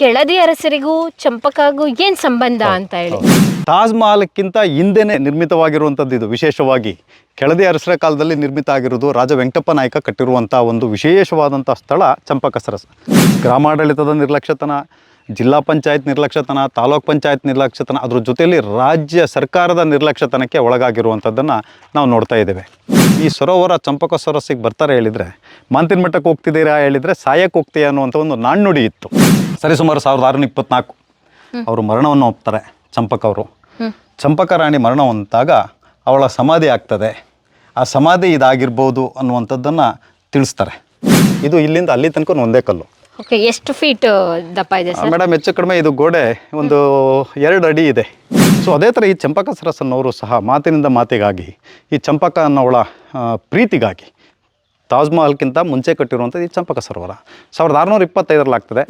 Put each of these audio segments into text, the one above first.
ಕೆಳದಿ ಅರಸರಿಗೂ ಚಂಪಕಾಗೂ ಏನ್ ಸಂಬಂಧ ಅಂತ ಹೇಳಿ. ತಾಜ್ ಮಹಲ್ಕ್ಕಿಂತ ಹಿಂದೆನೆ ನಿರ್ಮಿತವಾಗಿರುವಂಥದ್ದು ಇದು. ವಿಶೇಷವಾಗಿ ಕೆಳದಿ ಅರಸರ ಕಾಲದಲ್ಲಿ ನಿರ್ಮಿತ ಆಗಿರೋದು ರಾಜ ವೆಂಕಟಪ್ಪ ನಾಯಕ ಕಟ್ಟಿರುವಂಥ ಒಂದು ವಿಶೇಷವಾದಂಥ ಸ್ಥಳ ಚಂಪಕ ಸರಸ್. ಗ್ರಾಮಾಡಳಿತದ ನಿರ್ಲಕ್ಷ್ಯತನ ಜಿಲ್ಲಾ ಪಂಚಾಯತ್ ನಿರ್ಲಕ್ಷ್ಯತನ ತಾಲೂಕ್ ಪಂಚಾಯತ್ ನಿರ್ಲಕ್ಷ್ಯತನ ಅದ್ರ ಜೊತೆಯಲ್ಲಿ ರಾಜ್ಯ ಸರ್ಕಾರದ ನಿರ್ಲಕ್ಷ್ಯತನಕ್ಕೆ ಒಳಗಾಗಿರುವಂಥದ್ದನ್ನು ನಾವು ನೋಡ್ತಾ ಇದ್ದೇವೆ. ಈ ಸರೋವರ ಚಂಪಕ ಸರಸ್ಸಿಗೆ ಬರ್ತಾರೆ ಹೇಳಿದರೆ ಮಾಂತಿನ ಮಠಕ್ಕೆ ಹೋಗ್ತಿದ್ದೀರಾ ಹೇಳಿದರೆ ಸಾಯಕ್ಕೆ ಹೋಗ್ತೀಯ ಅನ್ನುವಂಥ ಒಂದು ನಾಣ್ಣುಡಿ ಇತ್ತು. ಸರಿಸುಮಾರು ಸಾವಿರದ ಆರುನೂರ ಇಪ್ಪತ್ನಾಲ್ಕು. ಅವರು ಮರಣವನ್ನು ಒಪ್ತಾರೆ ಚಂಪಕ ಅವರು. ಚಂಪಕ ರಾಣಿ ಮರಣ ಹೊಂದಾಗ ಅವಳ ಸಮಾಧಿ ಆಗ್ತದೆ. ಆ ಸಮಾಧಿ ಇದಾಗಿರ್ಬೋದು ಅನ್ನುವಂಥದ್ದನ್ನು ತಿಳಿಸ್ತಾರೆ. ಇದು ಇಲ್ಲಿಂದ ಅಲ್ಲಿ ತನಕ ಒಂದೇ ಕಲ್ಲು. ಓಕೆ ಎಷ್ಟು ಫೀಟ್ ದಪ್ಪ ಇದೆ ಸರ್ ಮೇಡಮ್ ಹೆಚ್ಚು ಕಡಿಮೆ ಇದು ಗೋಡೆ ಒಂದು ಎರಡು ಅಡಿ ಇದೆ. ಸೊ ಅದೇ ಥರ ಈ ಚಂಪಕ ಸರಸನ್ನವರು ಸಹ ಮಾತಿನಿಂದ ಮಾತಿಗಾಗಿ ಈ ಚಂಪಕ ಅನ್ನೋವಳ ಪ್ರೀತಿಗಾಗಿ ತಾಜ್ ಮಹಲ್ಗಿಂತ ಮುಂಚೆ ಕಟ್ಟಿರುವಂಥದ್ದು ಈ ಚಂಪಕ ಸರೋವರ. ಸಾವಿರದ ಆರುನೂರ ಇಪ್ಪತ್ತೈದರಲ್ಲಿ ಆಗ್ತದೆ.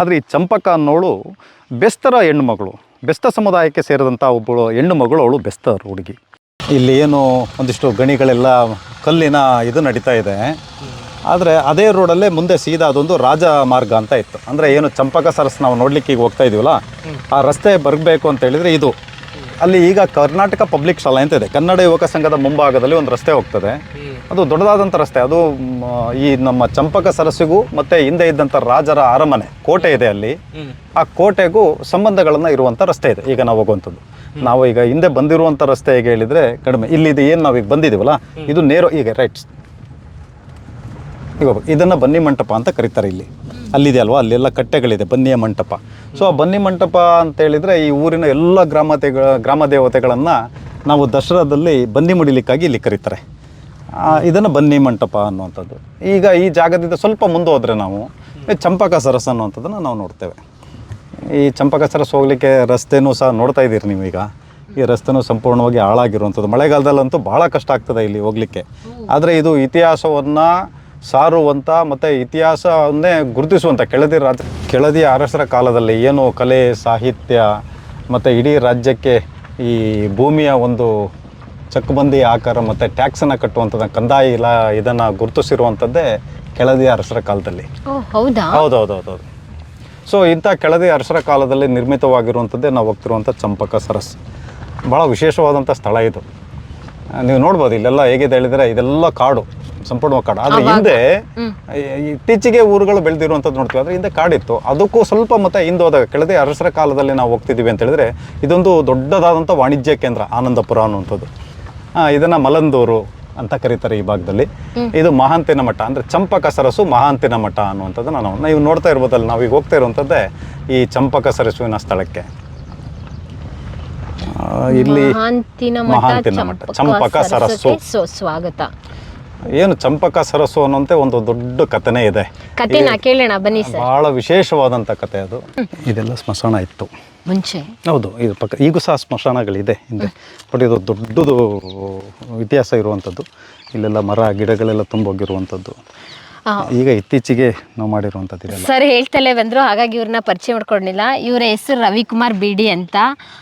ಆದರೆ ಈ ಚಂಪಕ ಅನ್ನೋಳು ಬೆಸ್ತರ ಹೆಣ್ಣುಮಗಳು. ಬೆಸ್ತ ಸಮುದಾಯಕ್ಕೆ ಸೇರಿದಂಥ ಒಬ್ಬಳು ಹೆಣ್ಣು ಮಗಳು ಅವಳು ಬೆಸ್ತರು ಹುಡುಗಿ. ಇಲ್ಲಿ ಏನು ಒಂದಿಷ್ಟು ಗಣಿಗಳೆಲ್ಲ ಕಲ್ಲಿನ ಇದು ನಡೀತಾ ಇದೆ. ಆದರೆ ಅದೇ ರೋಡಲ್ಲೇ ಮುಂದೆ ಸೀದಾ ಅದೊಂದು ರಾಜ ಮಾರ್ಗ ಅಂತ ಇತ್ತು. ಅಂದರೆ ಏನು ಚಂಪಕ ಸರಸ್ ನಾವು ನೋಡ್ಲಿಕ್ಕೆ ಈಗ ಹೋಗ್ತಾ ಇದೀವಲ್ಲ, ಆ ರಸ್ತೆ ಬರಬೇಕು ಅಂತ ಹೇಳಿದರೆ ಇದು. ಅಲ್ಲಿ ಈಗ ಕರ್ನಾಟಕ ಪಬ್ಲಿಕ್ ಶಾಲೆ ಅಂತ ಇದೆ. ಕನ್ನಡ ಯುವಕ ಸಂಘದ ಮುಂಭಾಗದಲ್ಲಿ ಒಂದು ರಸ್ತೆ ಹೋಗ್ತದೆ. ಅದು ದೊಡ್ಡದಾದಂಥ ರಸ್ತೆ. ಅದು ಈ ನಮ್ಮ ಚಂಪಕ ಸರಸ್ಸಿಗೂ ಮತ್ತೆ ಹಿಂದೆ ಇದ್ದಂಥ ರಾಜರ ಅರಮನೆ ಕೋಟೆ ಇದೆ ಅಲ್ಲಿ. ಆ ಕೋಟೆಗೂ ಸಂಬಂಧಗಳನ್ನ ಇರುವಂಥ ರಸ್ತೆ ಇದೆ. ಈಗ ನಾವು ಹೋಗುವಂಥದ್ದು. ನಾವು ಈಗ ಹಿಂದೆ ಬಂದಿರುವಂಥ ರಸ್ತೆ ಹೇಗೆ ಹೇಳಿದರೆ ಕಡಿಮೆ. ಇಲ್ಲಿ ಇದು ಏನು ನಾವೀಗ ಬಂದಿದ್ದೀವಲ್ಲ ಇದು ನೇರ ಈಗ ರೈಟ್ಸ್ ಈಗ ಇದನ್ನು ಬನ್ನಿ ಮಂಟಪ ಅಂತ ಕರೀತಾರೆ ಇಲ್ಲಿ. ಅಲ್ಲಿದೆ ಅಲ್ವಾ? ಅಲ್ಲೆಲ್ಲ ಕಟ್ಟೆಗಳಿದೆ, ಬನ್ನಿಯ ಮಂಟಪ. ಸೊ ಆ ಬನ್ನಿ ಮಂಟಪ ಅಂತ ಹೇಳಿದ್ರೆ ಈ ಊರಿನ ಎಲ್ಲ ಗ್ರಾಮತೆಗಳ, ಗ್ರಾಮ ದೇವತೆಗಳನ್ನು ನಾವು ದಸರಾದಲ್ಲಿ ಬನ್ನಿ ಮುಡಿಲಿಕ್ಕಾಗಿ ಇಲ್ಲಿ ಕರೀತಾರೆ. ಇದನ್ನು ಬನ್ನಿ ಮಂಟಪ ಅನ್ನುವಂಥದ್ದು. ಈಗ ಈ ಜಾಗದಿಂದ ಸ್ವಲ್ಪ ಮುಂದೆ ಹೋದರೆ ನಾವು ಚಂಪಕ ಸರಸ್ ಅನ್ನುವಂಥದ್ದನ್ನು ನಾವು ನೋಡ್ತೇವೆ. ಈ ಚಂಪಕ ಸರಸ್ ಹೋಗಲಿಕ್ಕೆ ರಸ್ತೆನೂ ಸಹ ನೋಡ್ತಾ ಇದ್ದೀರಿ ನೀವೀಗ. ಈ ರಸ್ತೆನೂ ಸಂಪೂರ್ಣವಾಗಿ ಹಾಳಾಗಿರುವಂಥದ್ದು. ಮಳೆಗಾಲದಲ್ಲಂತೂ ಭಾಳ ಕಷ್ಟ ಆಗ್ತದೆ ಇಲ್ಲಿ ಹೋಗ್ಲಿಕ್ಕೆ. ಆದರೆ ಇದು ಇತಿಹಾಸವನ್ನು ಸಾರುವಂಥ ಮತ್ತು ಇತಿಹಾಸವನ್ನೇ ಗುರುತಿಸುವಂಥ ಕೆಳದಿ ರಾಜ ಕೆಳದಿ ಅರಸರ ಕಾಲದಲ್ಲಿ ಏನು ಕಲೆ ಸಾಹಿತ್ಯ ಮತ್ತು ಇಡೀ ರಾಜ್ಯಕ್ಕೆ ಈ ಭೂಮಿಯ ಒಂದು ಚಕ್ಬಂದಿ ಆಕಾರ ಮತ್ತು ಟ್ಯಾಕ್ಸನ್ನು ಕಟ್ಟುವಂಥದ್ದು ಕಂದಾಯ ಇಲ್ಲ ಇದನ್ನು ಗುರುತಿಸಿರುವಂಥದ್ದೇ ಕೆಳದಿ ಅರಸರ ಕಾಲದಲ್ಲಿ. ಹೌದಾ? ಹೌದೌದೌದೌದು ಸೊ ಇಂಥ ಕೆಳದಿ ಅರಸರ ಕಾಲದಲ್ಲಿ ನಿರ್ಮಿತವಾಗಿರುವಂಥದ್ದೇ ನಾವು ಹೋಗ್ತಿರುವಂಥ ಚಂಪಕ ಸರಸ್. ಭಾಳ ವಿಶೇಷವಾದಂಥ ಸ್ಥಳ ಇದು. ನೀವು ನೋಡ್ಬೋದು ಇಲ್ಲೆಲ್ಲ ಹೇಗಿದೆ ಹೇಳಿದರೆ ಇದೆಲ್ಲ ಕಾಡು. ಸಂಪೂರ್ಣ ಕಾಡು. ಆದರೆ ಹಿಂದೆ ಇತ್ತೀಚೆಗೆ ಊರುಗಳು ಬೆಳೆದಿರುವಂಥದ್ದು ನೋಡ್ತೀವಿ. ಆದರೆ ಹಿಂದೆ ಕಾಡಿತ್ತು. ಅದಕ್ಕೂ ಸ್ವಲ್ಪ ಮತ್ತೆ ಹಿಂದೆ ಹೋದಾಗ ಕೆಳದೆ ಅರಸರ ಕಾಲದಲ್ಲಿ ನಾವು ಹೋಗ್ತಿದ್ದೀವಿ ಅಂತ ಹೇಳಿದ್ರೆ ಇದೊಂದು ದೊಡ್ಡದಾದಂಥ ವಾಣಿಜ್ಯ ಕೇಂದ್ರ ಆನಂದಪುರ ಅನ್ನುವಂಥದ್ದು. ಇದನ್ನ ಮಲಂದೂರು ಅಂತ ಕರೀತಾರೆ ಈ ಭಾಗದಲ್ಲಿ. ಇದು ಮಹಾಂತಿನ ಮಠ ಅಂದ್ರೆ ಚಂಪಕ ಸರಸು ಮಹಾಂತಿನ ಮಠ ಅನ್ನುವಂಥದ್ದು ನಾನು ನೀವು ನೋಡ್ತಾ ಇರ್ಬೋದಲ್ಲ ನಾವೀಗ ಹೋಗ್ತಾ ಇರುವಂಥದ್ದೇ ಈ ಚಂಪಕ ಸರಸುವಿನ ಸ್ಥಳಕ್ಕೆ. ಇಲ್ಲಿ ಮಹಾಂತಿನ ಮಠ ಚಂಪಕ ಸರಸ್ಸು. ಸ್ವಾಗತ. ಏನು ಚಂಪಕ ಸರಸ್ಸು ಅನ್ನೋಂತೆ ಒಂದು ದೊಡ್ಡ ಕಥೆನೇ ಇದೆ. ಕೇಳೋಣ ಬನ್ನಿ ಸರ್. ಬಹಳ ವಿಶೇಷವಾದಂಥ ಕತೆ ಅದು. ಇದೆಲ್ಲ ಸ್ಮಶಾನ ಇತ್ತು. ಮುಂಚೆ. ಹೌದು ಇದು ಪಕ್ಕ ಈಗೂ ಸಹ ಸ್ಮಶಾನಗಳಿದೆ ಹಿಂದೆ. ಬಟ್ ಇದು ದೊಡ್ಡದು ಇತಿಹಾಸ ಇರುವಂಥದ್ದು. ಇಲ್ಲೆಲ್ಲ ಮರ ಗಿಡಗಳೆಲ್ಲ ತುಂಬೋಗಿರುವಂಥದ್ದು. ಈಗ ಇತ್ತೀಚೆಗೆ ನಾವು ಮಾಡಿರುವಂಥದ್ದು ಇದೆಲ್ಲ ಸರ್ ಹೇಳ್ತಲೇ ಬಂದರು ಹಾಗಾಗಿ ಇವ್ರನ್ನ ಪರಿಚಯ ಮಾಡ್ಕೊಂಡಿಲ್ಲ ಇವರ ಹೆಸರು ರವಿಕುಮಾರ್ ಬಿಡಿ ಅಂತ.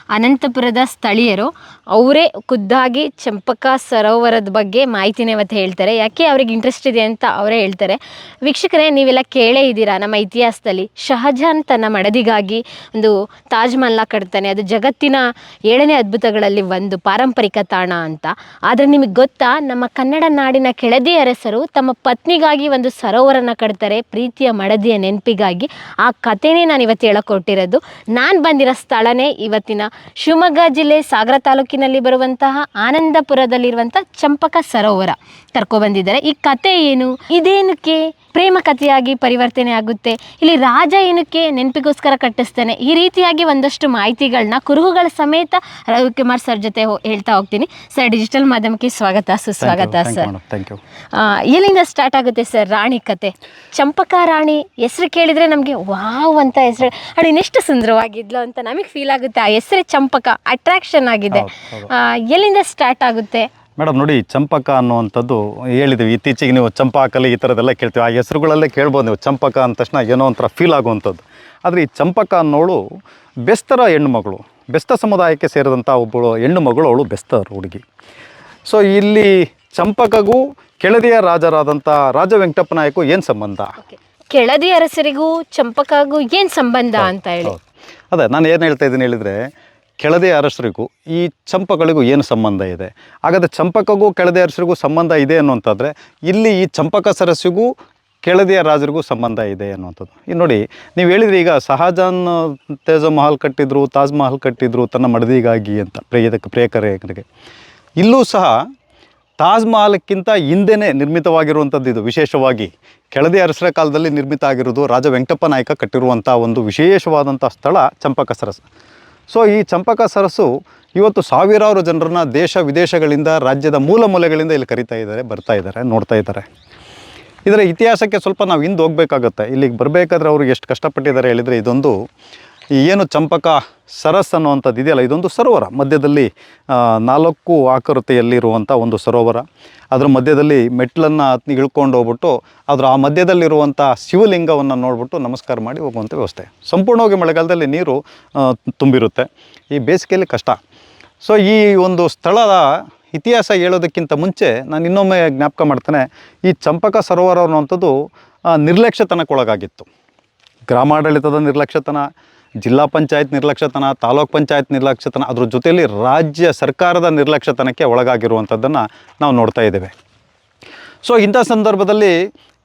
ಅನಂತಪುರದ ಸ್ಥಳೀಯರು. ಅವರೇ ಖುದ್ದಾಗಿ ಚಂಪಕ ಸರೋವರದ ಬಗ್ಗೆ ಮಾಹಿತಿನ ಇವತ್ತು ಹೇಳ್ತಾರೆ. ಯಾಕೆ ಅವ್ರಿಗೆ ಇಂಟ್ರೆಸ್ಟ್ ಇದೆ ಅಂತ ಅವರೇ ಹೇಳ್ತಾರೆ. ವೀಕ್ಷಕರೇ ನೀವೆಲ್ಲ ಕೇಳೇ ಇದ್ದೀರಾ ನಮ್ಮ ಇತಿಹಾಸದಲ್ಲಿ? ಶಹಜಾನ್ ತನ್ನ ಮಡದಿಗಾಗಿ ಒಂದು ತಾಜ್ ಮಹಲ್ನ ಕಟ್ತಾನೆ. ಅದು ಜಗತ್ತಿನ ಏಳನೇ ಅದ್ಭುತಗಳಲ್ಲಿ ಒಂದು ಪಾರಂಪರಿಕ ತಾಣ ಅಂತ. ಆದರೆ ನಿಮಗೆ ಗೊತ್ತಾ ನಮ್ಮ ಕನ್ನಡ ನಾಡಿನ ಕೆಳದಿ ಅರಸರು ತಮ್ಮ ಪತ್ನಿಗಾಗಿ ಒಂದು ಸರೋವರನ ಕಟ್ತಾರೆ ಪ್ರೀತಿಯ ಮಡದಿಯ ನೆನಪಿಗಾಗಿ. ಆ ಕಥೆನೇ ನಾನು ಇವತ್ತು ಹೇಳಕ್ ಹೊರಟಿರೋದು ನಾನು ಬಂದಿರೋ ಸ್ಥಳನೇ ಇವತ್ತಿನ ಶಿವಮೊಗ್ಗ ಜಿಲ್ಲೆ ಸಾಗರ ತಾಲೂಕಿನಲ್ಲಿ ಬರುವಂತಹ ಆನಂದಪುರದಲ್ಲಿರುವಂಥ ಚಂಪಕ ಸರೋವರ. ಕರ್ಕೊಬಂದಿದ್ದಾರೆ ಈ ಕತೆ ಏನು? ಇದೇನಕ್ಕೆ? ಪ್ರೇಮ ಕಥೆಯಾಗಿ ಪರಿವರ್ತನೆ ಆಗುತ್ತೆ. ಇಲ್ಲಿ ರಾಜ ಏನಕ್ಕೆ ನೆನಪಿಗೋಸ್ಕರ ಕಟ್ಟಿಸ್ತಾನೆ? ಈ ರೀತಿಯಾಗಿ ಒಂದಷ್ಟು ಮಾಹಿತಿಗಳನ್ನ ಕುರುಹುಗಳ ಸಮೇತ ರವಿಕುಮಾರ್ ಸರ್ ಜೊತೆ ಹೇಳ್ತಾ ಹೋಗ್ತೀನಿ. ಸರ್ ಡಿಜಿಟಲ್ ಮಾಧ್ಯಮಕ್ಕೆ ಸ್ವಾಗತ ಸುಸ್ವಾಗತ ಸರ್. ಎಲ್ಲಿಂದ ಸ್ಟಾರ್ಟ್ ಆಗುತ್ತೆ ಸರ್ ರಾಣಿ ಕತೆ. ಚಂಪಕ ರಾಣಿ ಹೆಸರು ಕೇಳಿದ್ರೆ ನಮಗೆ ವಾವ್ ಅಂತ ಹೆಸರು. ಅಡಿ ಎಷ್ಟು ಸುಂದರವಾಗಿದ್ಲು ಅಂತ ನಮಗೆ ಫೀಲ್ ಆಗುತ್ತೆ. ಆ ಹೆಸರೇ ಚಂಪಕ ಅಟ್ರಾಕ್ಷನ್ ಆಗಿದೆ. ಎಲ್ಲಿಂದ ಸ್ಟಾರ್ಟ್ ಆಗುತ್ತೆ? ಮೇಡಮ್ ನೋಡಿ ಚಂಪಕ ಅನ್ನುವಂಥದ್ದು ಹೇಳಿದ್ವಿ. ಇತ್ತೀಚೆಗೆ ನೀವು ಚಂಪಾಕಲಿ ಈ ಥರದ್ದೆಲ್ಲ ಕೇಳ್ತೀವಿ. ಆ ಹೆಸರುಗಳಲ್ಲೇ ಕೇಳ್ಬೋದು ನೀವು. ಚಂಪಕ ಅಂದ ತಕ್ಷಣ ಏನೋ ಒಂಥರ ಫೀಲ್ ಆಗುವಂಥದ್ದು. ಆದರೆ ಈ ಚಂಪಕ ಅನ್ನೋಳು ಬೆಸ್ತರ ಹೆಣ್ಣುಮಗಳು. ಬೆಸ್ತ ಸಮುದಾಯಕ್ಕೆ ಸೇರಿದಂಥ ಒಬ್ಬಳು ಹೆಣ್ಣು ಮಗಳು ಅವಳು ಬೆಸ್ತರು ಹುಡುಗಿ. ಸೊ ಇಲ್ಲಿ ಚಂಪಕಗೂ ಕೆಳದಿಯ ರಾಜರಾದಂಥ ರಾಜ ವೆಂಕಟಪ್ಪ ನಾಯಕು ಏನು ಸಂಬಂಧ? ಕೆಳದಿ ಅರಸರಿಗೂ ಚಂಪಕಗೂ ಏನು ಸಂಬಂಧ ಅಂತ ಹೇಳಿ? ಅದೇ ನಾನು ಏನು ಹೇಳ್ತಾ ಇದ್ದೀನಿ ಹೇಳಿದರೆ ಕೆಳದಿ ಅರಸರಿಗೂ ಈ ಚಂಪಕಗಳಿಗೂ ಏನು ಸಂಬಂಧ ಇದೆ? ಹಾಗಾದರೆ ಚಂಪಕಗೂ ಕೆಳದಿ ಅರಸರಿಗೂ ಸಂಬಂಧ ಇದೆ ಅನ್ನುವಂಥದ್ರೆ ಇಲ್ಲಿ ಈ ಚಂಪಕ ಸರಸ್ಸಿಗೂ ಕೆಳದಿಯ ರಾಜರಿಗೂ ಸಂಬಂಧ ಇದೆ ಅನ್ನುವಂಥದ್ದು. ಇನ್ನು ನೋಡಿ ನೀವು ಹೇಳಿದ್ರಿ ಈಗ ಸಹಜಾನ್ ತೇಜ ಮಹಲ್ ಕಟ್ಟಿದ್ರು ತಾಜ್ ಮಹಲ್ ಕಟ್ಟಿದ್ರು ತನ್ನ ಮಡದಿಗಾಗಿ ಅಂತ ಪ್ರೇಯದಕ್ಕೆ ಪ್ರಿಯಕರಿಗೆ. ಇಲ್ಲೂ ಸಹ ತಾಜ್ ಮಹಲ್ಕ್ಕಿಂತ ಹಿಂದೆನೇ ನಿರ್ಮಿತವಾಗಿರುವಂಥದ್ದು ಇದು. ವಿಶೇಷವಾಗಿ ಕೆಳದಿ ಅರಸರ ಕಾಲದಲ್ಲಿ ನಿರ್ಮಿತ ಆಗಿರೋದು ರಾಜ ವೆಂಕಟಪ್ಪ ನಾಯಕ ಕಟ್ಟಿರುವಂಥ ಒಂದು ವಿಶೇಷವಾದಂಥ ಸ್ಥಳ ಚಂಪಕ ಸರಸ್ಸು. ಸೊ, ಈ ಚಂಪಕ ಸರಸ್ಸು ಇವತ್ತು ಸಾವಿರಾರು ಜನರನ್ನ ದೇಶ ವಿದೇಶಗಳಿಂದ ರಾಜ್ಯದ ಮೂಲ ಮೂಲೆಗಳಿಂದ ಇಲ್ಲಿ ಕರಿತಾ ಇದ್ದಾರೆ, ಬರ್ತಾ ಇದ್ದಾರೆ, ನೋಡ್ತಾ ಇದ್ದಾರೆ. ಇದರ ಇತಿಹಾಸಕ್ಕೆ ಸ್ವಲ್ಪ ನಾವು ಹಿಂದೆ ಹೋಗಬೇಕಾಗತ್ತೆ. ಇಲ್ಲಿಗೆ ಬರಬೇಕಾದ್ರೆ ಅವ್ರಿಗೆ ಎಷ್ಟು ಕಷ್ಟಪಟ್ಟಿದ್ದಾರೆ ಹೇಳಿದರೆ ಇದೊಂದು ಈ ಏನು ಚಂಪಕ ಸರಸ್ ಅನ್ನುವಂಥದ್ದು ಇದೆಯಲ್ಲ, ಇದೊಂದು ಸರೋವರ. ಮಧ್ಯದಲ್ಲಿ ನಾಲ್ಕು ಆಕೃತಿಯಲ್ಲಿರುವಂಥ ಒಂದು ಸರೋವರ. ಅದರ ಮಧ್ಯದಲ್ಲಿ ಮೆಟ್ಲನ್ನು ಇಳ್ಕೊಂಡು ಹೋಗ್ಬಿಟ್ಟು, ಅದರ ಆ ಮಧ್ಯದಲ್ಲಿರುವಂಥ ಶಿವಲಿಂಗವನ್ನು ನೋಡ್ಬಿಟ್ಟು ನಮಸ್ಕಾರ ಮಾಡಿ ಹೋಗುವಂಥ ವ್ಯವಸ್ಥೆ. ಸಂಪೂರ್ಣವಾಗಿ ಮಳೆಗಾಲದಲ್ಲಿ ನೀರು ತುಂಬಿರುತ್ತೆ. ಈ ಬೇಸಿಗೆಯಲ್ಲಿ ಕಷ್ಟ. ಸೊ, ಈ ಒಂದು ಸ್ಥಳದ ಇತಿಹಾಸ ಹೇಳೋದಕ್ಕಿಂತ ಮುಂಚೆ ನಾನು ಇನ್ನೊಮ್ಮೆ ಜ್ಞಾಪಕ ಮಾಡ್ತೇನೆ, ಈ ಚಂಪಕ ಸರೋವರ ಅನ್ನುವಂಥದ್ದು ನಿರ್ಲಕ್ಷ್ಯತನಕ್ಕೊಳಗಾಗಿತ್ತು. ಗ್ರಾಮಾಡಳಿತದ ನಿರ್ಲಕ್ಷ್ಯತನ ಜಿಲ್ಲಾ ಪಂಚಾಯತ್ ನಿರ್ಲಕ್ಷ್ಯತನ, ತಾಲೂಕ್ ಪಂಚಾಯತ್ ನಿರ್ಲಕ್ಷ್ಯತನ ಅದ್ರ ಜೊತೆಯಲ್ಲಿ ರಾಜ್ಯ ಸರ್ಕಾರದ ನಿರ್ಲಕ್ಷ್ಯತನಕ್ಕೆ ಒಳಗಾಗಿರುವಂಥದ್ದನ್ನು ನಾವು ನೋಡ್ತಾ ಇದ್ದೇವೆ. ಸೊ ಇಂಥ ಸಂದರ್ಭದಲ್ಲಿ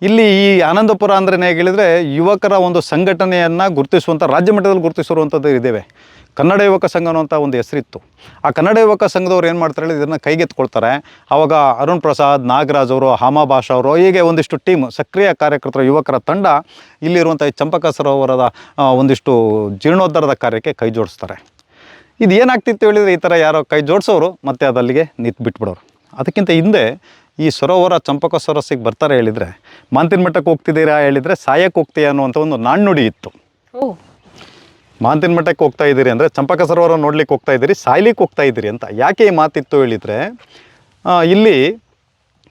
ಇಲ್ಲಿ ಈ ಆನಂದಪುರ ಅಂದ್ರೆ ಹೇಳಿದರೆ ಯುವಕರ ಒಂದು ಸಂಘಟನೆಯನ್ನು ಗುರುತಿಸುವಂಥ, ರಾಜ್ಯ ಮಟ್ಟದಲ್ಲಿ ಗುರುತಿಸಿರುವಂಥದ್ದು ಇದ್ದೇವೆ. ಕನ್ನಡ ಯುವಕ ಸಂಘ ಅನ್ನೋಂಥ ಒಂದು ಹೆಸರಿತ್ತು. ಆ ಕನ್ನಡ ಯುವಕ ಸಂಘದವ್ರು ಏನು ಮಾಡ್ತಾರೆ ಹೇಳಿ ಇದನ್ನು ಕೈಗೆತ್ಕೊಳ್ತಾರೆ. ಆವಾಗ ಅರುಣ್ ಪ್ರಸಾದ್, ನಾಗರಾಜ್ ಅವರು ಹಾಮಾ ಅವರು ಹೀಗೆ ಒಂದಿಷ್ಟು ಟೀಮ್ ಸಕ್ರಿಯ ಕಾರ್ಯಕರ್ತರ ಯುವಕರ ತಂಡ ಇಲ್ಲಿರುವಂಥ ಚಂಪಕ ಸರೋವರದ ಒಂದಿಷ್ಟು ಜೀರ್ಣೋದ್ಧಾರದ ಕಾರ್ಯಕ್ಕೆ ಕೈ ಜೋಡಿಸ್ತಾರೆ. ಇದು ಏನಾಗ್ತಿತ್ತು ಹೇಳಿದರೆ ಈ ಥರ ಯಾರೋ ಕೈ ಜೋಡಿಸೋರು, ಮತ್ತೆ ಅದಲ್ಲಿಗೆ ನಿಂತು ಬಿಟ್ಬಿಡೋರು. ಅದಕ್ಕಿಂತ ಹಿಂದೆ ಈ ಸರೋವರ ಚಂಪಕ ಸರಸ್ಸಿಗೆ ಬರ್ತಾರೆ ಹೇಳಿದರೆ, ಮಾಂತಿನ ಮಠಕ್ಕೆ ಹೋಗ್ತಿದ್ದೀರಾ ಹೇಳಿದರೆ ಸಾಯಕ್ಕೆ ಹೋಗ್ತೀಯ ಅನ್ನುವಂಥ ಒಂದು ನಾಣ್ಣುಡಿ ಇತ್ತು. ಮಾಂತಿನ ಮಠಕ್ಕೆ ಹೋಗ್ತಾ ಇದ್ದೀರಿ ಅಂದರೆ ಚಂಪಕ ಸರೋವರ ನೋಡ್ಲಿಕ್ಕೆ ಹೋಗ್ತಾ ಇದ್ದೀರಿ ಸಾಯ್ಲಿಕ್ಕೆ ಹೋಗ್ತಾ ಇದ್ದೀರಿ ಅಂತ. ಯಾಕೆ ಈ ಮಾತಿತ್ತು ಹೇಳಿದರೆ ಇಲ್ಲಿ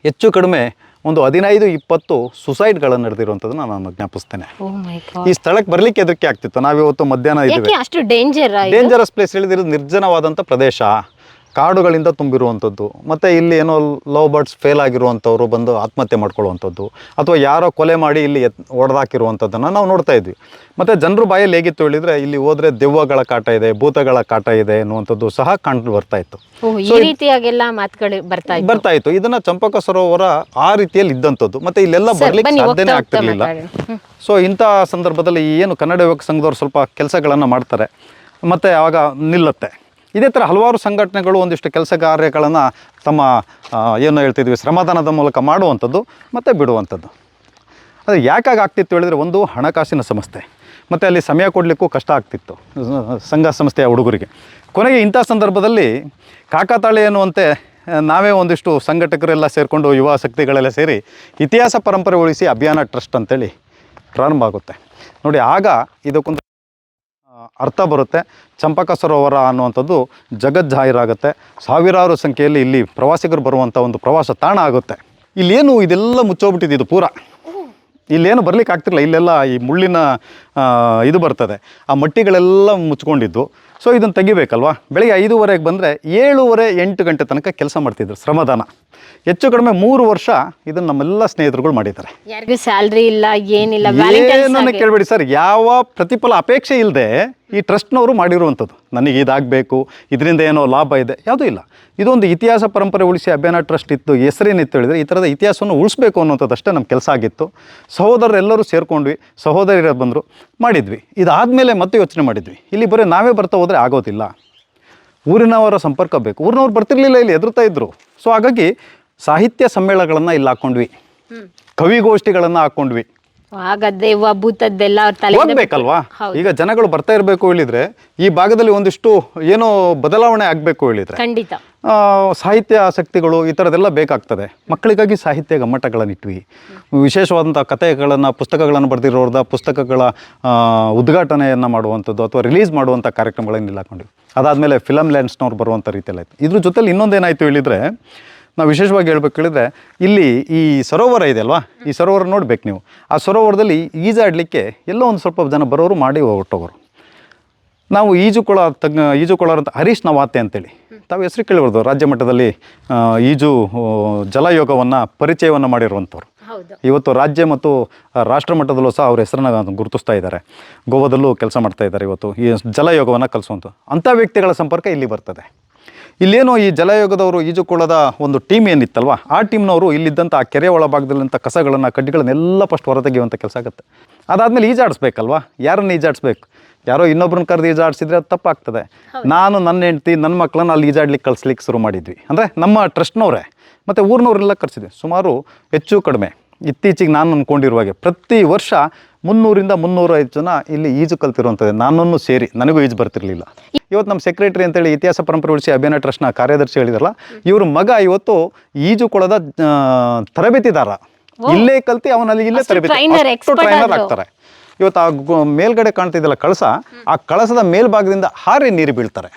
ಹೆಚ್ಚು ಕಡಿಮೆ ಒಂದು ಹದಿನೈದು ಇಪ್ಪತ್ತು ಸುಸೈಡ್ಗಳನ್ನು ನಡೆದಿರುವಂಥದ್ದನ್ನ ನಾನು ಜ್ಞಾಪಿಸ್ತೇನೆ. ಈ ಸ್ಥಳಕ್ಕೆ ಬರಲಿಕ್ಕೆ ಎದಕ್ಕೆ ಆಗ್ತಿತ್ತು? ನಾವಿವತ್ತು ಮಧ್ಯಾಹ್ನ ಇದ್ದೀವಿ. ಯಾಕೆ ಅಷ್ಟು ಡೇಂಜರ್ ಡೇಂಜರಸ್ ಪ್ಲೇಸ್ ಹೇಳಿದ್ರೆ ನಿರ್ಜನವಾದಂಥ ಪ್ರದೇಶ. ಕಾಡುಗಳಿಂದ ತುಂಬಿರುವಂಥದ್ದು ಮತ್ತು ಇಲ್ಲಿ ಏನೋ ಲವ್ ಬರ್ಡ್ಸ್ ಫೇಲ್ ಆಗಿರುವಂಥವ್ರು ಬಂದು ಆತ್ಮಹತ್ಯೆ ಮಾಡ್ಕೊಳ್ಳುವಂಥದ್ದು ಅಥವಾ ಯಾರೋ ಕೊಲೆ ಮಾಡಿ ಇಲ್ಲಿ ಎತ್ ಹೊಡೆದಾಕಿರುವಂಥದ್ದನ್ನು ನಾವು ನೋಡ್ತಾ ಇದ್ವಿ. ಮತ್ತು ಜನರು ಬಾಯಲ್ಲಿ ಹೇಗಿತ್ತು ಹೇಳಿದರೆ ಇಲ್ಲಿ ಹೋದರೆ ದೆವ್ವಗಳ ಕಾಟ ಇದೆ ಭೂತಗಳ ಕಾಟ ಇದೆ ಅನ್ನುವಂಥದ್ದು ಸಹ ಕಂಡು ಬರ್ತಾ ಇತ್ತು. ಈ ರೀತಿಯಾಗೆಲ್ಲ ಮಾತುಗಳು ಬರ್ತಾ ಇತ್ತು. ಬರ್ತಾ ಇತ್ತು. ಇದನ್ನ ಚಂಪಕ ಸರೋವರ ಆ ರೀತಿಯಲ್ಲಿ ಇದ್ದಂಥದ್ದು. ಮತ್ತೆ ಇಲ್ಲೆಲ್ಲ ಬರ್ಲಿಕ್ಕೆ ಸಾಧ್ಯನೇ ಆಗ್ತಿರ್ಲಿಲ್ಲ. ಸೊ ಇಂಥ ಸಂದರ್ಭದಲ್ಲಿ ಏನು ಕನ್ನಡ ಯುವಕ ಸಂಘದವ್ರು ಸ್ವಲ್ಪ ಕೆಲಸಗಳನ್ನು ಮಾಡ್ತಾರೆ. ಮತ್ತೆ ಆವಾಗ ನಿಲ್ಲುತ್ತೆ. ಇದೇ ಥರ ಹಲವಾರು ಸಂಘಟನೆಗಳು ಒಂದಿಷ್ಟು ಕೆಲಸ ಕಾರ್ಯಗಳನ್ನು ತಮ್ಮ ಏನು ಹೇಳ್ತಿದ್ವಿ, ಶ್ರಮದಾನದ ಮೂಲಕ ಮಾಡುವಂಥದ್ದು ಮತ್ತು ಬಿಡುವಂಥದ್ದು. ಅದು ಯಾಕಾಗಿ ಆಗ್ತಿತ್ತು ಹೇಳಿದರೆ ಒಂದು ಹಣಕಾಸಿನ ಸಮಸ್ಯೆ. ಮತ್ತು ಅಲ್ಲಿ ಸಮಯ ಕೊಡಲಿಕ್ಕೂ ಕಷ್ಟ ಆಗ್ತಿತ್ತು, ಸಂಘ ಸಂಸ್ಥೆಯ ಹುಡುಗರಿಗೆ. ಕೊನೆಗೆ ಇಂಥ ಸಂದರ್ಭದಲ್ಲಿ ಕಾಕತಾಳಿ ಅನ್ನುವಂತೆ ನಾವೇ ಒಂದಿಷ್ಟು ಸಂಘಟಕರೆಲ್ಲ ಸೇರಿಕೊಂಡು ಯುವ ಶಕ್ತಿಗಳೆಲ್ಲ ಸೇರಿ ಇತಿಹಾಸ ಪರಂಪರೆ ಉಳಿಸಿ ಅಭಿಯಾನ ಟ್ರಸ್ಟ್ ಅಂತೇಳಿ ಪ್ರಾರಂಭ ಆಗುತ್ತೆ. ನೋಡಿ, ಆಗ ಇದಕ್ಕೊಂದು ಅರ್ಥ ಬರುತ್ತೆ. ಚಂಪಕ ಸರೋವರ ಅನ್ನುವಂಥದ್ದು ಜಗಜ್ಜಾಹಿರಾಗುತ್ತೆ. ಸಾವಿರಾರು ಸಂಖ್ಯೆಯಲ್ಲಿ ಇಲ್ಲಿ ಪ್ರವಾಸಿಗರು ಬರುವಂಥ ಒಂದು ಪ್ರವಾಸ ತಾಣ ಆಗುತ್ತೆ. ಇಲ್ಲೇನು ಇದೆಲ್ಲ ಮುಚ್ಚೋಗ್ಬಿಟ್ಟಿದೆ ಇದು ಪೂರ. ಇಲ್ಲೇನು ಬರ್ಲಿಕ್ಕೆ ಆಗ್ತಿರಲಿಲ್ಲ ಇಲ್ಲೆಲ್ಲ ಈ ಮುಳ್ಳಿನ ಇದು ಬರ್ತದೆ. ಆ ಮಟ್ಟಿಗಳೆಲ್ಲ ಮುಚ್ಕೊಂಡಿದ್ದು. ಸೊ ಇದನ್ನು ತೆಗಿಬೇಕಲ್ವಾ? ಬೆಳಿಗ್ಗೆ ಐದೂವರೆಗೆ ಬಂದರೆ ಏಳುವರೆ ಎಂಟು ಗಂಟೆ ತನಕ ಕೆಲಸ ಮಾಡ್ತಿದ್ರು ಶ್ರಮದಾನ. ಹೆಚ್ಚು ಕಡಿಮೆ ಮೂರು ವರ್ಷ ಇದನ್ನು ನಮ್ಮೆಲ್ಲ ಸ್ನೇಹಿತರುಗಳು ಮಾಡಿದ್ದಾರೆ. ಯಾರಿಗೂ ಸ್ಯಾಲ್ರಿ ಇಲ್ಲ ಏನಿಲ್ಲ ಏನನ್ನು ಕೇಳಬೇಡಿ ಸರ್ ಯಾವ ಪ್ರತಿಫಲ ಅಪೇಕ್ಷೆ ಇಲ್ಲದೆ ಈ ಟ್ರಸ್ಟ್ನವರು ಮಾಡಿರುವಂಥದ್ದು. ನನಗೆ ಇದಾಗಬೇಕು ಇದರಿಂದ ಏನೋ ಲಾಭ ಇದೆ ಯಾವುದೂ ಇಲ್ಲ. ಇದೊಂದು ಇತಿಹಾಸ ಪರಂಪರೆ ಉಳಿಸಿ ಅಭಿಯಾನ ಟ್ರಸ್ಟ್ ಇತ್ತು ಹೆಸರೇನಿತ್ತು ಹೇಳಿದರೆ ಈ ಥರದ ಇತಿಹಾಸವನ್ನು ಉಳಿಸ್ಬೇಕು ಅನ್ನೋಂಥದ್ದು ಅಷ್ಟೇ ನಮ್ಮ ಕೆಲಸ ಆಗಿತ್ತು. ಸಹೋದರರೆಲ್ಲರೂ ಸೇರಿಕೊಂಡ್ವಿ ಸಹೋದರಿಯರು ಬಂದರು. ಮಾಡಿದ್ವಿ. ಇದಾದಮೇಲೆ ಮತ್ತೆ ಯೋಚನೆ ಮಾಡಿದ್ವಿ. ಇಲ್ಲಿ ಬರೀ ನಾವೇ ಬರ್ತಾ ಹೋದರೆ ಆಗೋದಿಲ್ಲ. ಊರಿನವರ ಸಂಪರ್ಕ ಬೇಕು. ಊರಿನವ್ರು ಬರ್ತಿರ್ಲಿಲ್ಲ ಇಲ್ಲಿ ಎದುರ್ತಾ ಇದ್ರು. ಸೊ ಹಾಗಾಗಿ ಸಾಹಿತ್ಯ ಸಮ್ಮೇಳನಗಳನ್ನು ಇಲ್ಲಿ ಹಾಕ್ಕೊಂಡ್ವಿ ಕವಿಗೋಷ್ಠಿಗಳನ್ನು ಹಾಕ್ಕೊಂಡ್ವಿ ಆಗ ದೆವ್ವ ಭೂತದ್ದೆಲ್ಲ ಅವ್ರ ತಲೆ ಹೋಗ್ಬೇಕಲ್ವಾ? ಈಗ ಜನಗಳು ಬರ್ತಾ ಇರಬೇಕು ಹೇಳಿದ್ರೆ ಈ ಭಾಗದಲ್ಲಿ ಒಂದಿಷ್ಟು ಏನೋ ಬದಲಾವಣೆ ಆಗಬೇಕು ಹೇಳಿದ್ರೆ. ಖಂಡಿತ. ಆ, ಸಾಹಿತ್ಯ ಆಸಕ್ತಿಗಳು ಈ ಥರದ್ದೆಲ್ಲ ಬೇಕಾಗ್ತದೆ. ಮಕ್ಕಳಿಗಾಗಿ ಸಾಹಿತ್ಯ ಗಮ್ಮಟಗಳನ್ನು ಇಟ್ವಿ. ವಿಶೇಷವಾದಂಥ ಕಥೆಗಳನ್ನು ಪುಸ್ತಕಗಳನ್ನು ಬರೆದಿರೋರ್ದ ಪುಸ್ತಕಗಳ ಉದ್ಘಾಟನೆಯನ್ನ ಉದ್ಘಾಟನೆಯನ್ನು ಮಾಡುವಂಥದ್ದು ಅಥವಾ ರಿಲೀಸ್ ಮಾಡುವಂಥ ಕಾರ್ಯಕ್ರಮಗಳನ್ನು ಹಾಕೊಂಡಿವಿ ಅದಾದಮೇಲೆ ಫಿಲಮ್ ಲ್ಯಾಂಡ್ಸ್ನವ್ರು ಬರುವಂಥ ರೀತಿಯಲ್ಲಿ ಆಯಿತು ಇದ್ರ ಜೊತೆಲಿ ಇನ್ನೊಂದೇನಾಯ್ತು ಹೇಳಿದರೆ ನಾವು ವಿಶೇಷವಾಗಿ ಹೇಳ್ಬೇಕು ಹೇಳಿದ್ರೆ ಇಲ್ಲಿ ಈ ಸರೋವರ ಇದೆ ಅಲ್ವಾ? ಈ ಸರೋವರ ನೋಡ್ಬೇಕು ನೀವು. ಆ ಸರೋವರದಲ್ಲಿ ಈಜಾಡಲಿಕ್ಕೆ ಎಲ್ಲೋ ಒಂದು ಸ್ವಲ್ಪ ಜನ ಬರೋರು ಮಾಡಿ ಹೊರಟೋಗೋರು. ನಾವು ಈಜುಕೊಳ ತಗ್ ಈಜುಕೊಳ ಅಂತ ಹರೀಶ್ ನವಾತೆ ಅಂತೇಳಿ. ತಾವು ಹೆಸರು ಕೇಳಿಬಾರ್ದು ರಾಜ್ಯ ಮಟ್ಟದಲ್ಲಿ ಈಜು ಜಲಯೋಗವನ್ನು ಪರಿಚಯವನ್ನು ಮಾಡಿರುವಂಥವ್ರು. ಇವತ್ತು ರಾಜ್ಯ ಮತ್ತು ರಾಷ್ಟ್ರ ಮಟ್ಟದಲ್ಲೂ ಸಹ ಅವ್ರ ಹೆಸರನ್ನ ಗುರುತಿಸ್ತಾ ಇದ್ದಾರೆ. ಗೋವಾದಲ್ಲೂ ಕೆಲಸ ಮಾಡ್ತಾ ಇದ್ದಾರೆ ಇವತ್ತು. ಈ ಜಲಯೋಗವನ್ನು ಕಲಿಸುವಂಥ ಅಂಥ ವ್ಯಕ್ತಿಗಳ ಸಂಪರ್ಕ ಇಲ್ಲಿ ಬರ್ತದೆ. ಇಲ್ಲೇನು ಈ ಜಲಯೋಗದವರು ಈಜುಕೊಳದ ಒಂದು ಟೀಮ್ ಏನಿತ್ತಲ್ವ? ಆ ಟೀಮ್ನವರು ಇಲ್ಲಿದ್ದಂಥ ಆ ಕೆರೆ ಒಳಭಾಗದಲ್ಲಿಂಥ ಕಸಗಳನ್ನು ಕಡ್ಡಿಗಳನ್ನೆಲ್ಲ ಫಸ್ಟ್ ಹೊರತೆಗೆಯುವಂಥ ಕೆಲಸ ಆಗುತ್ತೆ. ಅದಾದಮೇಲೆ ಈಜಾಡಿಸ್ಬೇಕಲ್ವ? ಯಾರನ್ನು ಈಜಾಡಿಸ್ಬೇಕು? ಯಾರೋ ಇನ್ನೊಬ್ರನ್ನ ಕರೆದು ಈಜಾಡಿಸಿದ್ರೆ ಅದು ತಪ್ಪಾಗ್ತದೆ. ನಾನು ನನ್ನ ಹೆಂಡ್ತಿ ನನ್ನ ಮಕ್ಕಳನ್ನ ಅಲ್ಲಿ ಈಜಾಡ್ಲಿಕ್ಕೆ ಕಳಿಸ್ಲಿಕ್ಕೆ ಶುರು ಮಾಡಿದ್ವಿ. ಅಂದರೆ ನಮ್ಮ ಟ್ರಸ್ಟ್ನವರೇ ಮತ್ತು ಊರಿನವ್ರನ್ನೆಲ್ಲ ಕರೆಸಿದ್ವಿ. ಸುಮಾರು ಹೆಚ್ಚು ಕಡಿಮೆ. ಇತ್ತೀಚೆಗೆ ನಾನು ಅಂದ್ಕೊಂಡಿರುವಾಗೆ ಪ್ರತಿ ವರ್ಷ ಮುನ್ನೂರಿಂದ ಮುನ್ನೂರೈದು ಜನ ಇಲ್ಲಿ ಈಜು ಕಲ್ತಿರುವಂಥದ್ದು. ನನ್ನನ್ನು ಸೇರಿ. ನನಗೂ ಈಜು ಬರ್ತಿರಲಿಲ್ಲ. ಇವತ್ತು ನಮ್ಮ ಸೆಕ್ರೆಟರಿ ಅಂತೇಳಿ ಇತಿಹಾಸ ಪರಂಪರೆ ಉಳಿಸಿ ಅಭಿಯಾನ ಟ್ರಸ್ಟ್ನ ಕಾರ್ಯದರ್ಶಿ ಹೇಳಿದಾರಲ್ಲ ಇವ್ರ ಮಗ ಇವತ್ತು ಈಜು ಕೊಳದ ತರಬೇತಿದಾರ. ಇಲ್ಲೇ ಕಲ್ತಿ ಅವನಲ್ಲಿ ಇಲ್ಲೇ ತರಬೇತಿ. ಆಗ್ತಾರೆ. ಇವತ್ತು ಆ ಮೇಲ್ಗಡೆ ಕಾಣ್ತಿದ್ದಲ್ಲ ಕಳಸ ಆ ಕಳಸದ ಮೇಲ್ಭಾಗದಿಂದ ಹಾರಿ ನೀರು ಬೀಳ್ತಾರೆ.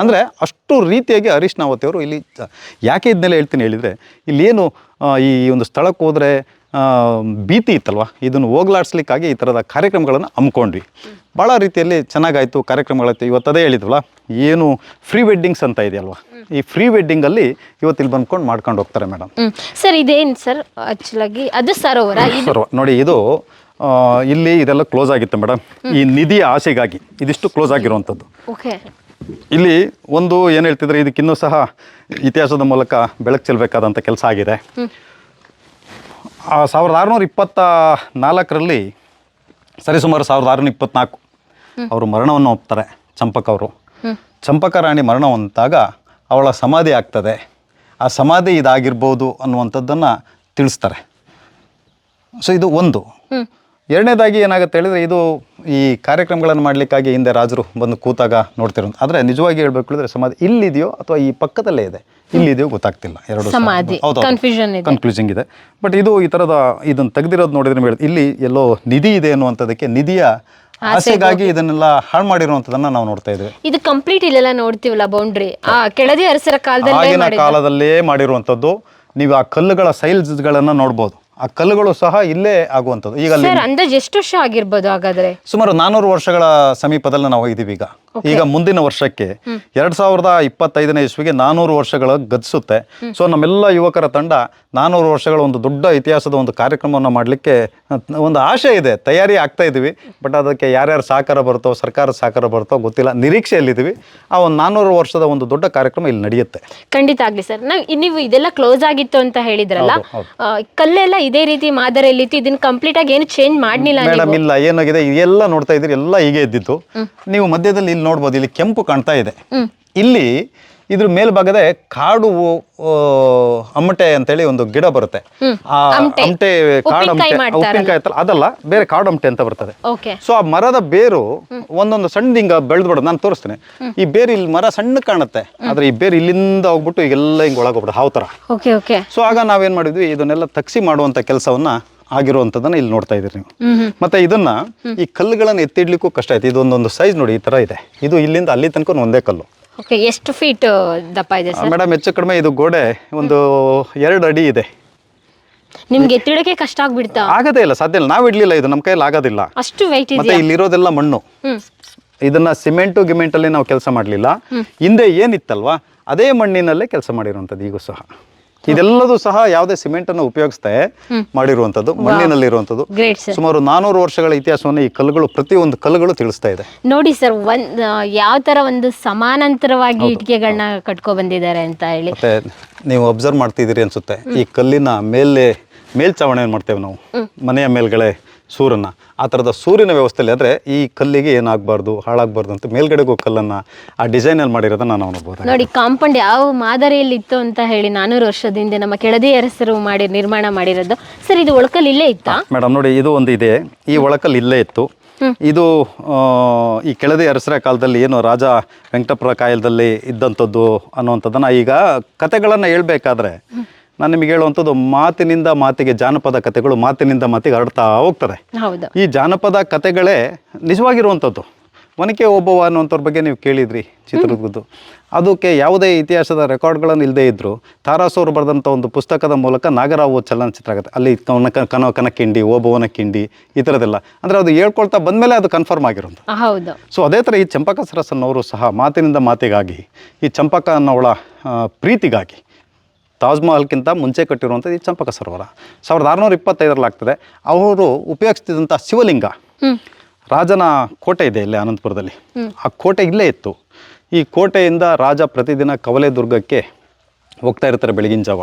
ಅಂದರೆ ಅಷ್ಟು ರೀತಿಯಾಗಿ ಹರೀಶ್ ನಾವತಿಯವರು ಇಲ್ಲಿ ಯಾಕೆ ಇದನ್ನೆಲ್ಲ ಹೇಳ್ತೀನಿ ಹೇಳಿದರೆ ಇಲ್ಲೇನು ಈ ಒಂದು ಸ್ಥಳಕ್ಕೆ ಹೋದರೆ ಭೀತಿ ಇತ್ತಲ್ವ? ಇದನ್ನು ಹೋಗ್ಲಾಡ್ಸ್ಲಿಕ್ಕಾಗಿ ಈ ಥರದ ಕಾರ್ಯಕ್ರಮಗಳನ್ನು ಹಮ್ಮಿಕೊಂಡ್ವಿ ಭಾಳ ರೀತಿಯಲ್ಲಿ ಚೆನ್ನಾಗಾಯಿತು ಕಾರ್ಯಕ್ರಮಗಳಾಯ್ತು ಇವತ್ತು ಅದೇ ಹೇಳಿದ್ವಲ್ಲ ಏನು ಫ್ರೀ ವೆಡ್ಡಿಂಗ್ಸ್ ಅಂತ ಇದೆಯಲ್ವ? ಈ ಫ್ರೀ ವೆಡ್ಡಿಂಗಲ್ಲಿ ಇವತ್ತು ಇಲ್ಲಿ ಬಂದ್ಕೊಂಡು ಮಾಡ್ಕೊಂಡು ಹೋಗ್ತಾರೆ ಮೇಡಮ್. ಸರ್ ಇದೇನು ಸರ್? ಆಕ್ಚುಲಾಗಿ ಅದು ಸರೋವರ ನೋಡಿ ಇದು ಇಲ್ಲಿ ಇದೆಲ್ಲ ಕ್ಲೋಸ್ ಆಗಿತ್ತು ಮೇಡಮ್. ಈ ನಿಧಿಯ ಆಸೆಗಾಗಿ ಇದಿಷ್ಟು ಕ್ಲೋಸ್ ಆಗಿರುವಂಥದ್ದು. ಓಕೆ. ಇಲ್ಲಿ ಒಂದು ಏನು ಹೇಳ್ತಿದ್ರೆ ಇದಕ್ಕಿನ್ನೂ ಸಹ ಇತಿಹಾಸದ ಮೂಲಕ ಬೆಳಕು ಚೆಲ್ಲಬೇಕಾದಂಥ ಕೆಲಸ ಆಗಿದೆ. ಸಾವಿರದ ಆರುನೂರ ಇಪ್ಪತ್ತ ನಾಲ್ಕರಲ್ಲಿ ಸರಿಸುಮಾರು ಸಾವಿರದ ಆರುನೂರ ಇಪ್ಪತ್ನಾಲ್ಕು ಅವರು ಮರಣವನ್ನು ಒಪ್ತಾರೆ ಚಂಪಕ ಅವರು. ಚಂಪಕ ರಾಣಿ ಮರಣ ಹೊಂದಾಗ ಅವಳ ಸಮಾಧಿ ಆಗ್ತದೆ. ಆ ಸಮಾಧಿ ಇದಾಗಿರ್ಬೋದು ಅನ್ನುವಂಥದ್ದನ್ನು ತಿಳಿಸ್ತಾರೆ. ಸೊ ಇದು ಒಂದು. ಎರಡನೇದಾಗಿ ಏನಾಗುತ್ತೆ ಹೇಳಿದ್ರೆ ಇದು ಈ ಕಾರ್ಯಕ್ರಮಗಳನ್ನು ಮಾಡಲಿಕ್ಕಾಗಿ ಹಿಂದೆ ರಾಜರು ಬಂದು ಕೂತಾಗ ನೋಡ್ತಿರೋದು. ಆದರೆ ನಿಜವಾಗಿ ಹೇಳಬೇಕು ಹೇಳಿದ್ರೆ ಸಮಾಧಿ ಇಲ್ಲಿದೆಯೋ ಅಥವಾ ಈ ಪಕ್ಕದಲ್ಲೇ ಇದೆ? ಇಲ್ಲಿದೆಯೋ ಗೊತ್ತಾಗ್ತಿಲ್ಲ ಎರಡು. ಸಮಾಧಿ. ಹೌದು. ಇದೆ. ಕನ್ಫ್ಯೂಸಿಂಗ್ ಇದೆ ಬಟ್ ಇದು ಈ ತರದ ಇದನ್ನು ತೆಗೆದಿರೋದು ನೋಡಿದ್ರೆ ಇಲ್ಲಿ ಎಲ್ಲೋ ನಿಧಿ ಇದೆ ಅನ್ನುವಂಥದ್ದಕ್ಕೆ ನಿಧಿಯ ಆಸೆಗಾಗಿ ಇದನ್ನೆಲ್ಲ ಹಾಳು ಮಾಡಿರುವಂತದನ್ನ ನಾವು ನೋಡ್ತಾ ಇದ್ದೇವೆ ಇದು ಕಂಪ್ಲೀಟ್ ಇಲ್ಲೆಲ್ಲ ನೋಡ್ತೀವಲ್ಲ ಬೌಂಡ್ರಿ ಆ ಕೆಳದಿ ಅರಸರ ಕಾಲದಲ್ಲೇ ಆಗಿನ ಕಾಲದಲ್ಲೇ ಮಾಡಿರುವಂಥದ್ದು ನೀವು ಆ ಕಲ್ಲುಗಳ ಸೈಲ್ಸ್ಗಳನ್ನು ನೋಡ್ಬೋದು ಆ ಕಲ್ಲುಗಳು ಸಹ ಇಲ್ಲೇ ಆಗುವಂಥದ್ದು. ಈಗ ಅಲ್ಲಿ ಸರ್ ಅಂದಾಜ್ ಎಷ್ಟು ವರ್ಷ ಆಗಿರ್ಬೋದು ಹಾಗಾದ್ರೆ? ಸುಮಾರು ನಾನೂರು ವರ್ಷಗಳ ಸಮೀಪದಲ್ಲಿ ನಾವು ಇದ್ದೀವಿ ಈಗ. ಈಗ ಮುಂದಿನ ವರ್ಷಕ್ಕೆ ಎರಡ್ ಸಾವಿರದ ಇಪ್ಪತ್ತೈದನೇ ಇಸ್ವಿಗೆ ನಾನೂರು ವರ್ಷಗಳ ಗತಿಸುತ್ತೆ ಸೊ ನಮ್ಮೆಲ್ಲ ಯುವಕರ ತಂಡ ನಾನೂರು ವರ್ಷಗಳ ಒಂದು ದೊಡ್ಡ ಇತಿಹಾಸದ ಒಂದು ಕಾರ್ಯಕ್ರಮವನ್ನು ಮಾಡಲಿಕ್ಕೆ ಒಂದು ಆಶೆ ಇದೆ. ತಯಾರಿ ಆಗ್ತಾ ಇದೀವಿ ಬಟ್ ಅದಕ್ಕೆ ಯಾರ್ಯಾರು ಸಹಕಾರ ಬರುತ್ತೋ ಸರ್ಕಾರ ಸಹಕಾರ ಬರುತ್ತೋ ಗೊತ್ತಿಲ್ಲ. ನಿರೀಕ್ಷೆಯಲ್ಲಿದ್ದೀವಿ. ಆ ಒಂದು ನಾನೂರು ವರ್ಷದ ಒಂದು ದೊಡ್ಡ ಕಾರ್ಯಕ್ರಮ ಇಲ್ಲಿ ನಡೆಯುತ್ತೆ. ಖಂಡಿತ ಆಗಲಿ ಸರ್. ನಾವ್ ನೀವು ಇದೆಲ್ಲ ಕ್ಲೋಸ್ ಆಗಿತ್ತು ಅಂತ ಹೇಳಿದ್ರಲ್ಲ ಕಲ್ಲೆಲ್ಲ ಇದೇ ರೀತಿ ಮಾದರಿಯಲ್ಲಿ ಇತ್ತು. ಇದನ್ನ ಕಂಪ್ಲೀಟ್ ಆಗಿ ಏನು ಚೇಂಜ್ ಮಾಡ್ಲಿಲ್ಲ ಮೇಡಮ್ ಇಲ್ಲ ಏನಾಗಿದೆ? ಎಲ್ಲ ನೋಡ್ತಾ ಇದ್ರಿ ಎಲ್ಲ ಹೀಗೆ ಇದ್ದಿತ್ತು. ನೀವು ಮಧ್ಯದಲ್ಲಿ ಇಲ್ಲಿ ನೋಡ್ಬೋದು ಇಲ್ಲಿ ಕೆಂಪು ಕಾಣ್ತಾ ಇದೆ. ಇಲ್ಲಿ ಇದ್ರ ಮೇಲ್ಭಾಗದೆ ಕಾಡು ಅಮ್ಮಟೆ ಅಂತ ಅಂತೇಳಿ ಒಂದು ಗಿಡ ಬರುತ್ತೆ. ಆ ಅಮಟೆ. ಅಮಟೆ ಕಾಡು ಉಪ್ಪಿನ್ಕಾಯಿ ಅಮಟೆ. ಉಪ್ಪಿನಕಾಯಿ ಅದಲ್ಲ ಬೇರೆ ಕಾಡು ಅಮಟೆ ಅಂತ ಬರ್ತದೆ. ಸೊ ಆ ಮರದ ಬೇರು ಒಂದೊಂದು ಸಣ್ಣ ಹಿಂಗ ಬೆಳೆದ್ಬಿಡೋದು ನಾನು ತೋರಿಸ್ತೇನೆ. ಈ ಬೇರು ಇಲ್ಲಿ ಮರ ಸಣ್ಣ ಕಾಣುತ್ತೆ. ಆದ್ರೆ ಈ ಬೇರು ಇಲ್ಲಿಂದ ಹೋಗ್ಬಿಟ್ಟು ಈಗೆಲ್ಲ ಹಿಂಗ್ ಒಳಗೋಗ್ಬಿಡು ಹಾವು ತರ. ಸೊ ಆಗ ನಾವೇನ್ ಮಾಡಿದ್ವಿ ಇದನ್ನೆಲ್ಲ ತಗ್ಸಿ ಮಾಡುವಂತ ಕೆಲಸವನ್ನ ಆಗಿರುವಂತದನ್ನ ಇಲ್ಲಿ ನೋಡ್ತಾ ಇದ್ದೀರಿ ನೀವು. ಮತ್ತೆ ಇದನ್ನ ಈ ಕಲ್ಲುಗಳನ್ನ ಎತ್ತಿಡ್ಲಿಕ್ಕೂ ಕಷ್ಟ ಆಯ್ತು. ಇದೊಂದೊಂದು ಸೈಜ್ ನೋಡಿ ಈ ತರ ಇದೆ. ಇದು ಇಲ್ಲಿಂದ ಅಲ್ಲಿ ತನಕ ಒಂದೇ ಕಲ್ಲು. ಓಕೆ ಎಷ್ಟು ಫೀಟ್ ದಪ್ಪ ಇದೆ ಸರ್? ಮೇಡಮ್ ಹೆಚ್ಚು ಕಡಿಮೆ ಇದು ಗೋಡೆ ಒಂದು ಎರಡು ಅಡಿ ಇದೆ. ನಿಮ್ಗೆ ಎತ್ತಿಡಕ್ಕೆ ಕಷ್ಟ ಆಗ್ಬಿಡ್ತಾ? ಆಗದೇ ಇಲ್ಲ ಸಾಧ್ಯ ಇಲ್ಲ. ನಾವು ಇಡ್ಲಿಲ್ಲ ಇದು ನಮ್ಮ ಕೈಯಲ್ಲಿ ಆಗೋದಿಲ್ಲ. ಅಷ್ಟು ವೆಯ್ಟ್ ಮತ್ತೆ ಇದೆಯಾ? ಇಲ್ಲಿರೋದೆಲ್ಲ ಮಣ್ಣು. ಇದನ್ನ ಸಿಮೆಂಟು ಗಿಮೆಂಟಲ್ಲಿ ನಾವು ಕೆಲಸ ಮಾಡಲಿಲ್ಲ. ಹಿಂದೆ ಏನಿತ್ತಲ್ವಾ ಅದೇ ಮಣ್ಣಿನಲ್ಲೇ ಕೆಲಸ ಮಾಡಿರುವಂಥದ್ದು ಈಗೂ ಸಹ. ಇದೆಲ್ಲದೂ ಸಹ ಯಾವುದೇ ಸಿಮೆಂಟ್ ಅನ್ನು ಉಪಯೋಗಿಸ್ತಾ ಮಾಡಿರುವಂತದ್ದು ಗ್ರೇಟ್ ಸರ್ ಸುಮಾರು ನಾನೂರು ವರ್ಷಗಳ ಇತಿಹಾಸವನ್ನು ಈ ಕಲ್ಲುಗಳು ಪ್ರತಿಯೊಂದು ಕಲ್ಲುಗಳು ತಿಳಿಸ್ತಾ ಇದೆ. ನೋಡಿ ಸರ್ ಒಂದ್ ಯಾವ ತರ ಒಂದು ಸಮಾನಾಂತರವಾಗಿ ಇಟ್ಟಿಗೆಗಳನ್ನ ಕಟ್ಕೊ ಬಂದಿದ್ದಾರೆ ಅಂತ ಹೇಳಿ. ಮತ್ತೆ ನೀವು ಅಬ್ಸರ್ವ್ ಮಾಡ್ತಿದ್ದೀರಿ ಅನ್ಸುತ್ತೆ. ಈ ಕಲ್ಲಿನ ಮೇಲೆ ಮೇಲ್ಚಾವಣೆ ಏನ್ ಮಾಡ್ತೇವೆ ನಾವು. ಮನೆಯ ಮೇಲ್ಗಡೆ ಸೂರನ್ನ. ಆ ಥರದ ಸೂರ್ಯನ ವ್ಯವಸ್ಥೆಯಲ್ಲಿ ಆದರೆ ಈ ಕಲ್ಲಿಗೆ ಏನಾಗಬಾರ್ದು ಹಾಳಾಗಬಾರ್ದು ಅಂತ ಮೇಲ್ಗಡೆಗೂ ಕಲ್ಲನ್ನು ಆ ಡಿಸೈನಲ್ಲಿ ಮಾಡಿರೋದನ್ನು ನಾವು ನೋಡ್ಬೋದು ನೋಡಿ ಕಾಂಪೌಂಡ್ ಯಾವ ಮಾದರಿಯಲ್ಲಿ ಇತ್ತು ಅಂತ ಹೇಳಿ ನಾನೂರು ವರ್ಷದಿಂದ ನಮ್ಮ ಕೆಳದಿ ಅರಸರು ಮಾಡಿ ನಿರ್ಮಾಣ ಮಾಡಿರೋದು. ಸರ್ ಇದು ಒಳಕಲ್ಲಿ ಇಲ್ಲೇ ಇತ್ತಾ? ಮೇಡಮ್ ನೋಡಿ ಇದು ಒಂದು ಇದೆ. ಈ ಒಳಕಲ್ಲಿ ಇಲ್ಲೇ ಇತ್ತು. ಇದು ಈ ಕೆಳದಿ ಅರಸರ ಕಾಲದಲ್ಲಿ ಏನು ರಾಜ ವೆಂಕಟಪುರ ಕಾಯಲದಲ್ಲಿ ಇದ್ದಂಥದ್ದು ಅನ್ನುವಂಥದ್ದನ್ನು ಈಗ ಕತೆಗಳನ್ನು ಹೇಳ್ಬೇಕಾದ್ರೆ ನಾನು ನಿಮಗೆ ಹೇಳುವಂಥದ್ದು ಮಾತಿನಿಂದ ಮಾತಿಗೆ ಜಾನಪದ ಕಥೆಗಳು ಮಾತಿನಿಂದ ಮಾತಿಗೆ ಹರಡ್ತಾ ಹೋಗ್ತದೆ. ಹೌದು. ಈ ಜಾನಪದ ಕಥೆಗಳೇ ನಿಜವಾಗಿರುವಂಥದ್ದು. ಒನಕೆ ಓಬವ್ವ ಅನ್ನುವಂಥವ್ರ ಬಗ್ಗೆ ನೀವು ಕೇಳಿದ್ರಿ ಚಿತ್ರದುರ್ಗದ್ದು. ಅದಕ್ಕೆ ಯಾವುದೇ ಇತಿಹಾಸದ ರೆಕಾರ್ಡ್ಗಳನ್ನು ಇಲ್ಲದೇ ಇದ್ದರು ತಾರಾಸೋರು ಬರೆದಂಥ ಒಂದು ಪುಸ್ತಕದ ಮೂಲಕ ನಾಗರಾವು ಚಲನಚಿತ್ರ ಆಗುತ್ತೆ. ಅಲ್ಲಿ ಕನ ಕನಕಿಂಡಿ ಓಬವ್ವನ ಕಿಂಡಿ ಈ ಥರದೆಲ್ಲ ಅಂದರೆ ಅದು ಹೇಳ್ಕೊಳ್ತಾ ಬಂದಮೇಲೆ ಅದು ಕನ್ಫರ್ಮ್ ಆಗಿರೋದು ಹೌದು. ಸೊ ಅದೇ ಥರ ಈ ಚಂಪಕ ಸರಸನ್ನವರು ಸಹ ಮಾತಿನಿಂದ ಮಾತಿಗಾಗಿ ಈ ಚಂಪಕ ಅನ್ನೋಳ ಪ್ರೀತಿಗಾಗಿ ತಾಜ್ ಮಹಲ್ಗಿಂತ ಮುಂಚೆ ಕಟ್ಟಿರುವಂಥದ್ದು ಈ ಚಂಪಕ ಸರೋವರ. ಸಾವಿರದ ಆರುನೂರ ಇಪ್ಪತ್ತೈದರಲ್ಲಿ ಆಗ್ತದೆ. ಅವರು ಉಪಯೋಗಿಸ್ತಿದ್ದಂಥ ಶಿವಲಿಂಗ. ರಾಜನ ಕೋಟೆ ಇದೆ ಇಲ್ಲಿ ಅನಂತಪುರದಲ್ಲಿ. ಆ ಕೋಟೆ ಇಲ್ಲೇ ಇತ್ತು. ಈ ಕೋಟೆಯಿಂದ ರಾಜ ಪ್ರತಿದಿನ ಕವಲೆ ದುರ್ಗಕ್ಕೆ ಹೋಗ್ತಾ ಇರ್ತಾರೆ ಬೆಳಗಿನ ಜಾವ.